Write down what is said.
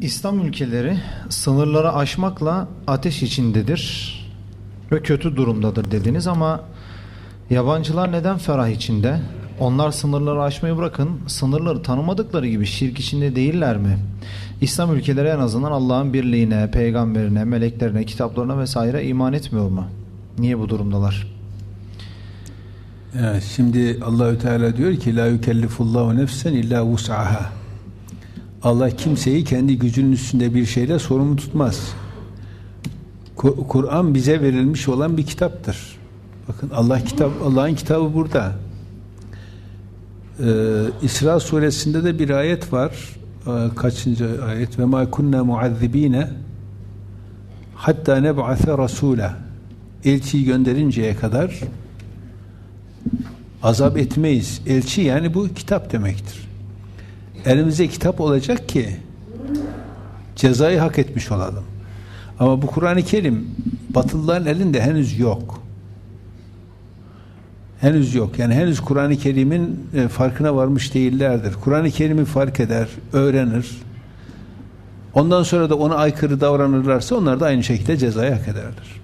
İslam ülkeleri sınırları aşmakla ateş içindedir ve kötü durumdadır dediniz ama yabancılar neden ferah içinde? Onlar sınırları aşmayı bırakın, sınırları tanımadıkları gibi şirk içinde değiller mi? İslam ülkeleri en azından Allah'ın birliğine, peygamberine, meleklerine, kitaplarına vesaire iman etmiyor mu? Niye bu durumdalar? Evet, şimdi Allahü Teala diyor ki la yukellifullahu nefsen illa vus'aha. Allah kimseyi kendi gücünün üstünde bir şeyle sorumlu tutmaz. Ku- Kur'an bize verilmiş olan bir kitaptır. Bakın Allah kitap Allah'ın kitabı burada. Ee, İsra suresinde de bir ayet var. Ee, kaçıncı ayet? Ve ma kunna muazzibine hatta neb'ase rasula. Elçiyi gönderinceye kadar azap etmeyiz. Elçi yani bu kitap demektir. Elimize kitap olacak ki cezayı hak etmiş olalım. Ama bu Kur'an-ı Kerim Batılıların elinde henüz yok. Henüz yok. Yani henüz Kur'an-ı Kerim'in e, farkına varmış değillerdir. Kur'an-ı Kerim'i fark eder, öğrenir. Ondan sonra da ona aykırı davranırlarsa onlar da aynı şekilde cezayı hak ederler.